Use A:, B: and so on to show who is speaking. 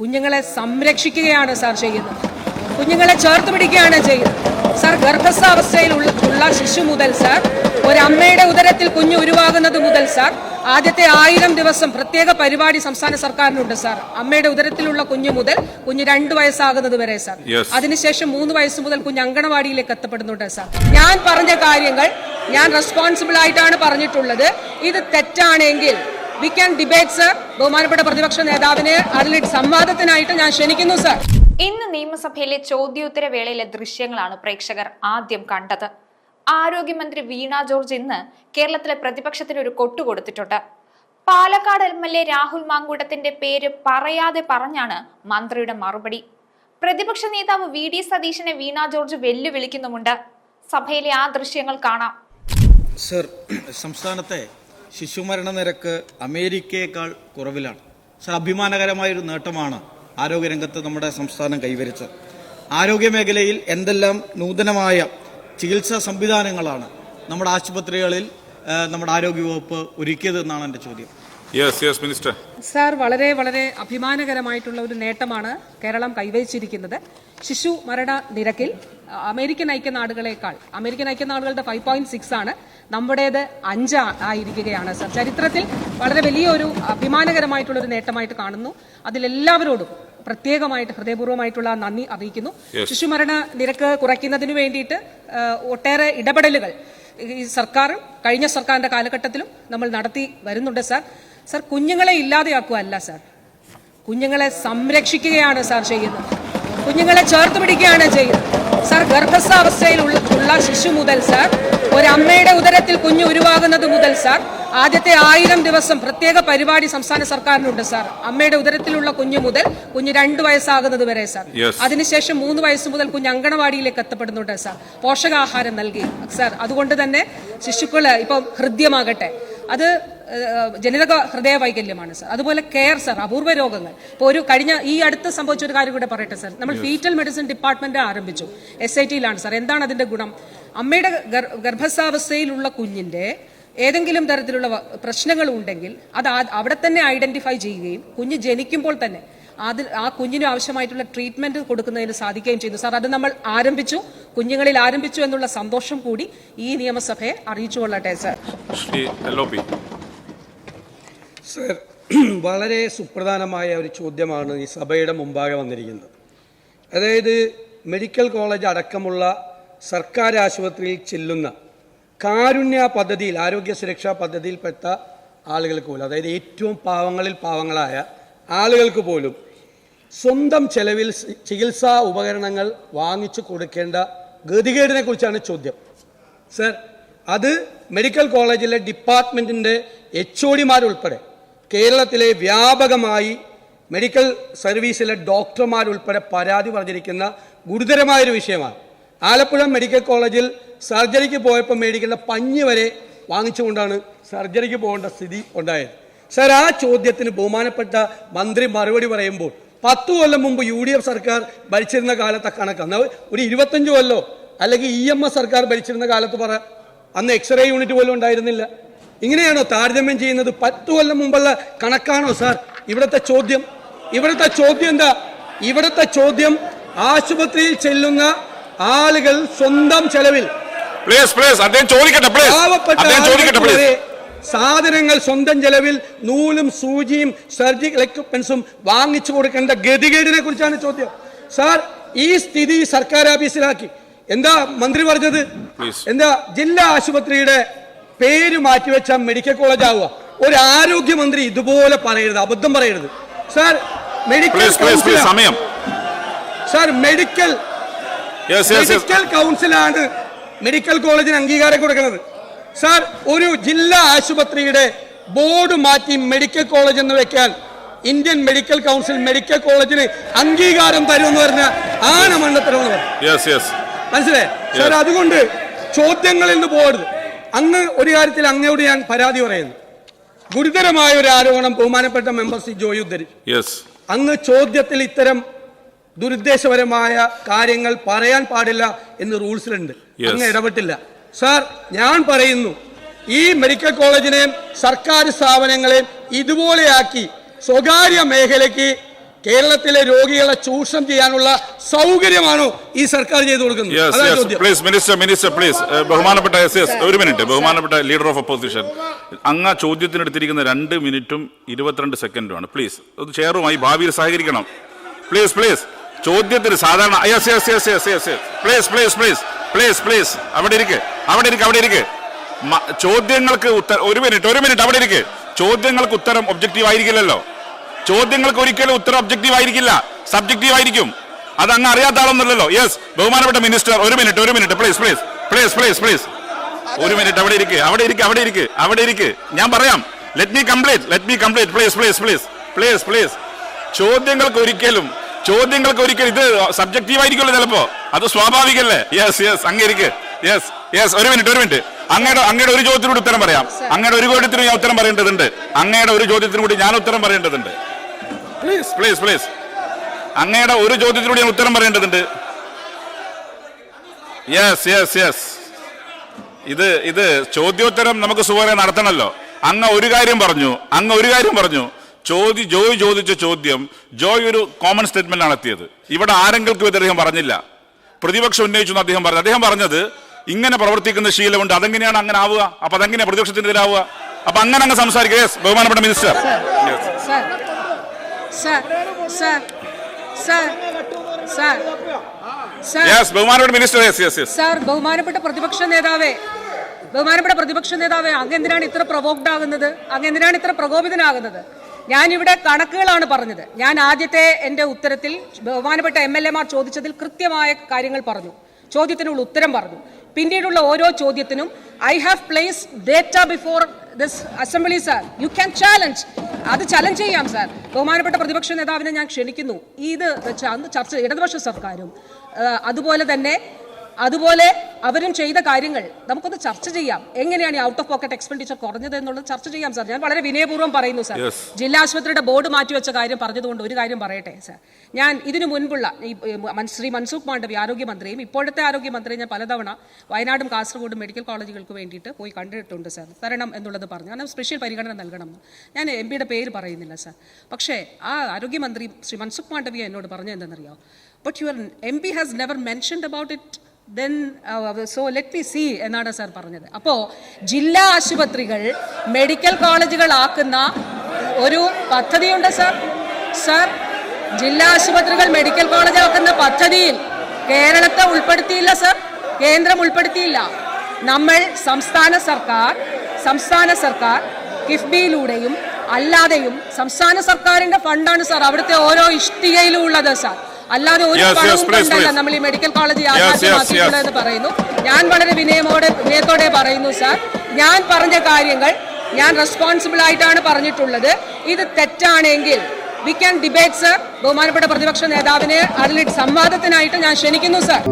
A: കുഞ്ഞുങ്ങളെ സംരക്ഷിക്കുകയാണ് സാർ ചെയ്യുന്നത്. കുഞ്ഞുങ്ങളെ ചേർത്ത് പിടിക്കുകയാണ് ചെയ്യുന്നത്. സാർ ഗർഭസ്ഥാവസ്ഥയിൽ ഉള്ള ശിശു മുതൽ സാർ അമ്മയുടെ ഉദരത്തിൽ കുഞ്ഞ് ഉരുവാകുന്നത് മുതൽ സാർ ആദ്യത്തെ ആയിരം ദിവസം പ്രത്യേക പരിപാടി സംസ്ഥാന സർക്കാരിനുണ്ട് സാർ. അമ്മയുടെ ഉദരത്തിലുള്ള കുഞ്ഞു മുതൽ കുഞ്ഞ് രണ്ടു വയസ്സാകുന്നത് വരെ സാർ. അതിനുശേഷം മൂന്ന് വയസ്സ് മുതൽ കുഞ്ഞ് അങ്കണവാടിയിലേക്ക് എത്തപ്പെടുന്നുണ്ട് സാർ. ഞാൻ പറഞ്ഞ കാര്യങ്ങൾ ഞാൻ റെസ്പോൺസിബിൾ ആയിട്ടാണ് പറഞ്ഞിട്ടുള്ളത്. ഇത് തെറ്റാണെങ്കിൽ വി ക്യാൻ ഡിബേറ്റ് സർ ബഹുമാനപ്പെട്ട പ്രതിപക്ഷ നേതാവിനെ അതിൽ സംവാദത്തിനായിട്ട് ഞാൻ ക്ഷണിക്കുന്നു സർ
B: ഇന്ന് നിയമസഭയിലെ ചോദ്യോത്തര വേളയിലെ ദൃശ്യങ്ങളാണ് പ്രേക്ഷകർ ആദ്യം കണ്ടത്. ആരോഗ്യമന്ത്രി വീണ ജോർജ് ഇന്ന് കേരളത്തിലെ പ്രതിപക്ഷത്തിന് ഒരു കൊട്ടു കൊടുത്തിട്ടുണ്ട്. Palakkad M L A Rahul മാങ്കൂട്ടത്തിന്റെ പേര് പറയാതെ പറഞ്ഞാണ് മന്ത്രിയുടെ മറുപടി. പ്രതിപക്ഷ നേതാവ് വി ഡി സതീശനെ വീണ ജോർജ് വെല്ലുവിളിക്കുന്നുമുണ്ട്. സഭയിലെ ആ ദൃശ്യങ്ങൾ കാണാം.
C: സർ സംസ്ഥാനത്തെ ശിശുമരണ നിരക്ക് അമേരിക്കയേക്കാൾ കുറവിലാണ്. സർ അഭിമാനകരമായൊരു നേട്ടമാണ് ആരോഗ്യരംഗത്ത് നമ്മുടെ സംസ്ഥാനം കൈവരിച്ചത്. ആരോഗ്യമേഖലയിൽ എന്തെല്ലാം നൂതനമായ ചികിത്സാ സംവിധാനങ്ങളാണ് നമ്മുടെ ആശുപത്രികളിൽ നമ്മുടെ ആരോഗ്യവകുപ്പ് ഒരുക്കിയതെന്നാണ് എന്റെ ചോദ്യം.
D: യെസ് യെസ് മിനിസ്റ്റർ
A: സാർ വളരെ വളരെ അഭിമാനകരമായിട്ടുള്ള ഒരു നേട്ടമാണ് കേരളം കൈവരിച്ചിരിക്കുന്നത്. ശിശു മരണ നിരക്കിൽ അമേരിക്കൻ ഐക്യനാടുകളെക്കാൾ അമേരിക്കൻ ഐക്യനാടുകളുടെ ഫൈവ് പോയിന്റ് സിക്സ് ആണ് നമ്മുടേത് അഞ്ച് ആയിരിക്കുകയാണ്. സർ ചരിത്രത്തിൽ വളരെ വലിയൊരു അഭിമാനകരമായിട്ടുള്ള ഒരു നേട്ടമായിട്ട് കാണുന്നു. അതിലെല്ലാവരോടും പ്രത്യേകമായിട്ട് ഹൃദയപൂർവമായിട്ടുള്ള നന്ദി അറിയിക്കുന്നു.
D: ശിശു
A: ശിശുമരണ നിരക്ക് കുറയ്ക്കുന്നതിന് വേണ്ടിയിട്ട് ഒട്ടേറെ ഇടപെടലുകൾ ഈ സർക്കാർ കഴിഞ്ഞ സർക്കാരിന്റെ കാലഘട്ടത്തിലും നമ്മൾ നടത്തി വരുന്നുണ്ട് സാർ സാർ കുഞ്ഞുങ്ങളെ ഇല്ലാതെയാക്കുകയല്ല സർ. കുഞ്ഞുങ്ങളെ സംരക്ഷിക്കുകയാണ് സാർ ചെയ്യുന്നത്. കുഞ്ഞുങ്ങളെ ചേർത്ത് പിടിക്കുകയാണ് ചെയ്യുന്നത്. സാർ ഗർഭസ്ഥാവസ്ഥയിൽ ഉള്ള ശിശു മുതൽ സാർ അമ്മയുടെ ഉദരത്തിൽ കുഞ്ഞു ഉരുവാകുന്നത് മുതൽ സാർ ആദ്യത്തെ ആയിരം ദിവസം പ്രത്യേക പരിപാടി സംസ്ഥാന സർക്കാരിനുണ്ട് സാർ. അമ്മയുടെ ഉദരത്തിലുള്ള കുഞ്ഞു മുതൽ കുഞ്ഞു രണ്ടു വയസ്സാകുന്നത് വരെ സാർ.
D: അതിനുശേഷം
A: മൂന്ന് വയസ്സ് മുതൽ കുഞ്ഞ് അങ്കണവാടിയിലേക്ക് എത്തപ്പെടുന്നുണ്ട് സാർ. പോഷകാഹാരം നൽകി. സാർ അതുകൊണ്ട് തന്നെ ശിശുക്കൾ ഇപ്പം ഹൃദ്യമാകട്ടെ. അത് ജനിതക ഹൃദയ വൈകല്യമാണ് സർ അതുപോലെ കെയർ സർ അപൂർവ രോഗങ്ങൾ. ഇപ്പോൾ ഒരു കഴിഞ്ഞ ഈ അടുത്ത് സംഭവിച്ച ഒരു കാര്യം കൂടെ പറയട്ടെ സർ നമ്മൾ ഫീറ്റൽ മെഡിസിൻ ഡിപ്പാർട്ട്മെന്റ് ആരംഭിച്ചു. എസ് ഐ ടിയിലാണ് സർ എന്താണ് അതിന്റെ ഗുണം? അമ്മയുടെ ഗർഭസാവസ്ഥയിലുള്ള ഗർഭസ്ഥാവസ്ഥയിലുള്ള കുഞ്ഞിന്റെ ഏതെങ്കിലും തരത്തിലുള്ള പ്രശ്നങ്ങൾ ഉണ്ടെങ്കിൽ അത് അവിടെ തന്നെ ഐഡന്റിഫൈ ചെയ്യുകയും കുഞ്ഞ് ജനിക്കുമ്പോൾ തന്നെ അതിൽ ആ കുഞ്ഞിന് ആവശ്യമായിട്ടുള്ള ട്രീറ്റ്മെന്റ് കൊടുക്കുന്നതിന് സാധിക്കുകയും ചെയ്തു സാർ അത് നമ്മൾ ആരംഭിച്ചു. കുഞ്ഞുങ്ങളിൽ ആരംഭിച്ചു എന്നുള്ള സന്തോഷം കൂടി ഈ നിയമസഭയെ അറിയിച്ചുകൊള്ളട്ടെ സാർ
D: ശ്രീ
E: സർ വളരെ സുപ്രധാനമായ ഒരു ചോദ്യമാണ് ഈ സഭയുടെ മുമ്പാകെ വന്നിരിക്കുന്നത്. അതായത് മെഡിക്കൽ കോളേജ് അടക്കമുള്ള സർക്കാർ ആശുപത്രിയിൽ ചെല്ലുന്ന കാരുണ്യ പദ്ധതിയിൽ ആരോഗ്യ സുരക്ഷാ പദ്ധതിയിൽപ്പെട്ട ആളുകൾക്ക് പോലും അതായത് ഏറ്റവും പാവങ്ങളിൽ പാവങ്ങളായ ആളുകൾക്ക് പോലും സ്വന്തം ചെലവിൽ ചികിത്സാ ഉപകരണങ്ങൾ വാങ്ങിച്ചു കൊടുക്കേണ്ട ഗതികേടിനെ കുറിച്ചാണ് ചോദ്യം. സർ അത് മെഡിക്കൽ കോളേജിലെ ഡിപ്പാർട്ട്മെന്റിന്റെ എച്ച് ഒ ഡിമാരുൾപ്പെടെ കേരളത്തിലെ വ്യാപകമായി മെഡിക്കൽ സർവീസിലെ ഡോക്ടർമാരുൾപ്പെടെ പരാതി പറഞ്ഞിരിക്കുന്ന ഗുരുതരമായൊരു വിഷയമാണ്. ആലപ്പുഴ മെഡിക്കൽ കോളേജിൽ സർജറിക്ക് പോയപ്പോൾ മേടിക്കുന്ന പഞ്ഞ് വരെ വാങ്ങിച്ചുകൊണ്ടാണ് സർജറിക്ക് പോകേണ്ട സ്ഥിതി ഉണ്ടായത്. സർ ആ ചോദ്യത്തിന് ബഹുമാനപ്പെട്ട മന്ത്രി മറുപടി പറയുമ്പോൾ പത്ത് കൊല്ലം മുമ്പ് യു ഡി എഫ് സർക്കാർ ഭരിച്ചിരുന്ന കാലത്തെ കണക്ക്. അന്ന് ഒരു ഇരുപത്തഞ്ച് കൊല്ലോ അല്ലെങ്കിൽ ഇ എം എസ് സർക്കാർ ഭരിച്ചിരുന്ന കാലത്ത് പറ. അന്ന് എക്സ്റേ യൂണിറ്റ് പോലും ഉണ്ടായിരുന്നില്ല. ഇങ്ങനെയാണോ താരതമ്യം ചെയ്യുന്നത്? പത്തു കൊല്ലം മുമ്പുള്ള കണക്കാണോ സാർ? ഇവിടുത്തെ ചോദ്യം ഇവിടുത്തെ ചോദ്യം എന്താ? ഇവിടുത്തെ ചോദ്യം ആശുപത്രിയിൽ ചെല്ലുന്ന ആളുകൾ സ്വന്തം ചെലവിൽ. സാധനങ്ങൾ സ്വന്തം ചെലവിൽ നൂലും സൂചിയും സർജിക്കൽ എക്യുപ്മെന്റ്സും വാങ്ങിച്ചു കൊടുക്കേണ്ട ഗതികേടിനെ കുറിച്ചാണ് ചോദ്യം. സാർ ഈ സ്ഥിതി സർക്കാർ ഓഫീസിലാക്കി. എന്താ മന്ത്രി പറഞ്ഞത്? എന്താ ജില്ലാ ആശുപത്രിയുടെ പേര് മാറ്റിവെച്ച മെഡിക്കൽ കോളേജ് ആവുക. ഒരു ആരോഗ്യമന്ത്രി ഇതുപോലെ പറയരുത് അബദ്ധം പറയരുത്. സാർ മെഡിക്കൽ
D: സമയം.
E: സാർ മെഡിക്കൽ മെഡിക്കൽ കൗൺസിലാണ് മെഡിക്കൽ കോളേജിന് അംഗീകാരം കൊടുക്കുന്നത്. സാർ ഒരു ജില്ലാ ആശുപത്രിയുടെ ബോർഡ് മാറ്റി മെഡിക്കൽ കോളേജ് എന്ന് വെക്കാൻ ഇന്ത്യൻ മെഡിക്കൽ കൗൺസിൽ മെഡിക്കൽ കോളേജിന് അംഗീകാരം തരുമെന്ന് പറഞ്ഞ ആണ് മണ്ടത്തരമെന്ന് പറഞ്ഞു മനസ്സിലായി? സാർ അതുകൊണ്ട് ചോദ്യങ്ങളിൽ നിന്ന് പോകരുത്. അങ്ങ് ഒരു കാര്യത്തിൽ അങ്ങയോട് ഞാൻ പരാതി പറയുന്നു. ഗുരുതരമായ ഒരു ആരോപണം ബഹുമാനപ്പെട്ട മെമ്പർ സി ജോയി ഉദ്ധരിച്ചു അങ്ങ് ചോദ്യത്തിൽ ഇത്തരം ദുരുദ്ദേശപരമായ കാര്യങ്ങൾ പറയാൻ പാടില്ല എന്ന് റൂൾസിലുണ്ട്. അങ്ങ് ഇടപെട്ടില്ല. സാർ ഞാൻ പറയുന്നു ഈ മെഡിക്കൽ കോളേജിനെയും സർക്കാർ സ്ഥാപനങ്ങളെയും ഇതുപോലെയാക്കി സ്വകാര്യ മേഖലയ്ക്ക് കേരളത്തിലെ രോഗികളെ ചൂഷണം ചെയ്യാനുള്ള സൗകര്യമാണോ ഈ സർക്കാർ ചെയ്തു കൊടുക്കുന്നത്. അതാണ് ചോദ്യം.
D: പ്ലീസ് മിനിസ്റ്റർ മിനിസ്റ്റർ പ്ലീസ് ബഹുമാനപ്പെട്ട എസ് എസ് ഒരു മിനിറ്റ്. ബഹുമാനപ്പെട്ട ലീഡർ ഓഫ് ഒപ്പോസിഷൻ അങ്ങ് ചോദ്യത്തിനെടുത്തിരിക്കുന്ന രണ്ട് മിനിറ്റും ഇരുപത്തിരണ്ട് സെക്കൻഡുമാണ്. പ്ലീസ് അത് ചെയറുമായി ഭാവിയിൽ സഹകരിക്കണം. പ്ലീസ് പ്ലീസ് ചോദ്യത്തിന് സാധാരണ yes yes yes yes yes please please please please please അവിടെ ഇരിക്ക്. അവിടെ ഇരിക്ക് അവിടെ ഇരിക്ക്. ചോദ്യങ്ങൾക്ക് ഉത്തരം ഒരു മിനിറ്റ് ഒരു മിനിറ്റ് അവിടെ ഇരിക്ക്. ചോദ്യങ്ങൾക്ക് ഉത്തരം ഒബ്ജക്റ്റീവ് ആയിരിക്കില്ലല്ലോ. ചോദ്യങ്ങൾക്ക് ഒരിക്കലും ഉത്തരം ഒബ്ജക്റ്റീവ് ആയിരിക്കില്ല. സബ്ജക്റ്റീവ് ആയിരിക്കും. അത് അങ്ങ് അറിയാത്ത ആളൊന്നുമല്ലല്ലോ. യെസ് ബഹുമാനപ്പെട്ട മിനിസ്റ്റർ ഒരു മിനിറ്റ് ഒരു minute please please please please please ഒരു മിനിറ്റ് അവിടെ ഇരിക്ക് അവിടെ ഇരിക്ക് അവിടെ ഇരിക്ക് അവിടെ ഇരിക്ക്. ഞാൻ പറയാം. Let me complete let me complete please please please please please ചോദ്യങ്ങൾക്ക് ഒരിക്കലും ചോദ്യങ്ങൾക്ക് ഒരിക്കലും ഇത് സബ്ജക്റ്റീവ് ആയിരിക്കുമല്ലോ ചിലപ്പോ. അത് സ്വാഭാവികല്ലേ യെസ് യെസ് അങ്ങേ ഇരിക്ക്. യെസ് യെസ് ഒരു മിനിറ്റ് ഒരു മിനിറ്റ് അങ്ങയുടെ അങ്ങയുടെ ഒരു ചോദ്യത്തിനോട് ഉത്തരം പറയാം. അങ്ങയുടെ ഒരു ചോദ്യത്തിന് ഞാൻ ഉത്തരം പറയേണ്ടതുണ്ട്. അങ്ങയുടെ ഒരു ചോദ്യത്തിനും കൂടി ഞാൻ ഉത്തരം പറയേണ്ടതുണ്ട്. പ്ലീസ് പ്ലീസ് പ്ലീസ് അങ്ങയുടെ ഒരു ചോദ്യത്തിലൂടെ ഞാൻ ഉത്തരം പറയേണ്ടതുണ്ട്. യെസ് യെസ് യെസ് ഇത് ഇത് ചോദ്യോത്തരം നമുക്ക് സുഖമായി നടത്തണമല്ലോ അങ്ങ് ഒരു കാര്യം പറഞ്ഞു അങ്ങ് ഒരു കാര്യം പറഞ്ഞു. ചോദ്യ ജോയ് ചോദിച്ച ചോദ്യം ജോയ് ഒരു കോമൺ സ്റ്റേറ്റ്മെന്റ് നടത്തിയത് ഇവിടെ ആരെങ്കിലും ഇത് അദ്ദേഹം പറഞ്ഞില്ല. പ്രതിപക്ഷം ഉന്നയിച്ചു എന്ന് അദ്ദേഹം പറഞ്ഞു. അദ്ദേഹം പറഞ്ഞത് ഇങ്ങനെ പ്രവർത്തിക്കുന്ന ശീലമുണ്ട് അതെങ്ങനെയാണ് അങ്ങനെ ആവുക? അപ്പൊ അതെങ്ങനെയാണ് പ്രതിപക്ഷത്തിനെതിരാവുക? അപ്പൊ അങ്ങനെ അങ്ങ് സംസാരിക്കുക. യെസ് ബഹുമാനപ്പെട്ട മിനിസ്റ്റർ
A: സാർ ബഹുമാനപ്പെട്ട പ്രതിപക്ഷ നേതാവേ ബഹുമാനപ്പെട്ട പ്രതിപക്ഷ നേതാവേ അങ്ങ് എന്തിനാണ് ഇത്ര പ്രൊവോക്ഡ് ആകുന്നത്? അങ്ങ് എന്തിനാണ് ഇത്ര പ്രകോപിതനാകുന്നത്? ഞാനിവിടെ കണക്കുകളാണ് പറഞ്ഞത്. ഞാൻ ആദ്യത്തെ എന്റെ ഉത്തരത്തിൽ ബഹുമാനപ്പെട്ട എം എൽ എമാർ ചോദിച്ചതിൽ കൃത്യമായ കാര്യങ്ങൾ പറഞ്ഞു. ചോദ്യത്തിനുള്ള ഉത്തരം പറഞ്ഞു. പിന്നീടുള്ള ഓരോ ചോദ്യത്തിനും I have place data before this assembly sir you can challenge അത് ചലഞ്ച് ചെയ്യാം സാർ ബഹുമാനപ്പെട്ട പ്രതിപക്ഷ നേതാവിനെ ഞാൻ ക്ഷണിക്കുന്നു. ഇത് അന്ന് ചർച്ച ഇടതുപക്ഷ സർക്കാരും അതുപോലെ തന്നെ അതുപോലെ അവരും ചെയ്ത കാര്യങ്ങൾ നമുക്കൊന്ന് ചർച്ച ചെയ്യാം. എങ്ങനെയാണ് ഈ ഔട്ട് ഓഫ് പോക്കറ്റ് എക്സ്പെൻഡിച്ചർ കുറഞ്ഞത് എന്നുള്ളത് ചർച്ച ചെയ്യാം സാർ ഞാൻ വളരെ വിനയപൂർവം പറയുന്നു സാർ ജില്ലാ ആശുപത്രിയുടെ ബോർഡ് മാറ്റിവെച്ച കാര്യം പറഞ്ഞതുകൊണ്ട് ഒരു കാര്യം പറയട്ടെ സാർ ഞാൻ ഇതിനു മുൻപുള്ള ഈ ശ്രീ മൻസൂഖ് മാണ്ഡവി ആരോഗ്യമന്ത്രിയും ഇപ്പോഴത്തെ ആരോഗ്യമന്ത്രിയും ഞാൻ പലതവണ വയനാടും കാസർഗോഡും മെഡിക്കൽ കോളേജുകൾക്ക് വേണ്ടിയിട്ട് പോയി കണ്ടിട്ടുണ്ട് സാർ തരണം എന്നുള്ളത് പറഞ്ഞു. കാരണം സ്പെഷ്യൽ പരിഗണന നൽകണം. ഞാൻ എം പിയുടെ പേര് പറയുന്നില്ല സാർ പക്ഷേ ആ ആരോഗ്യമന്ത്രി ശ്രീ മൻസുഖ് മാണ്ഡവിയ എന്നോട് പറഞ്ഞത് എന്തെന്നറിയോ but your M P has never mentioned about it then so let me see എന്നാണ് സാർ പറഞ്ഞത്. അപ്പോൾ ജില്ലാ ആശുപത്രികൾ മെഡിക്കൽ കോളേജുകളാക്കുന്ന ഒരു പദ്ധതിയുണ്ട് സാർ സാർ ജില്ലാ ആശുപത്രികൾ മെഡിക്കൽ കോളേജാക്കുന്ന പദ്ധതിയിൽ കേരളത്തെ ഉൾപ്പെടുത്തിയില്ല സാർ കേന്ദ്രം ഉൾപ്പെടുത്തിയില്ല. നമ്മൾ സംസ്ഥാന സർക്കാർ സംസ്ഥാന സർക്കാർ കിഫ്ബിയിലൂടെയും അല്ലാതെയും സംസ്ഥാന സർക്കാരിന്റെ ഫണ്ടാണ് സാർ അവിടുത്തെ ഓരോ ഇഷ്ടികയിലും ഉള്ളത് സാർ അല്ലാതെ ഒരു പണവും കൊണ്ടല്ല നമ്മൾ ഈ മെഡിക്കൽ കോളേജ് യാഥാർത്ഥ്യമാക്കിയിട്ടുള്ളതെന്ന് പറയുന്നു. ഞാൻ വളരെ വിനയമോടെ വിനയത്തോടെ പറയുന്നു സാർ ഞാൻ പറഞ്ഞ കാര്യങ്ങൾ ഞാൻ റെസ്പോൺസിബിൾ ആയിട്ടാണ് പറഞ്ഞിട്ടുള്ളത്. ഇത് തെറ്റാണെങ്കിൽ വി ക്യാൻ ഡിബേറ്റ് സർ ബഹുമാനപ്പെട്ട പ്രതിപക്ഷ നേതാവിനെ അതിൽ സംവാദത്തിനായിട്ട് ഞാൻ ക്ഷണിക്കുന്നു സർ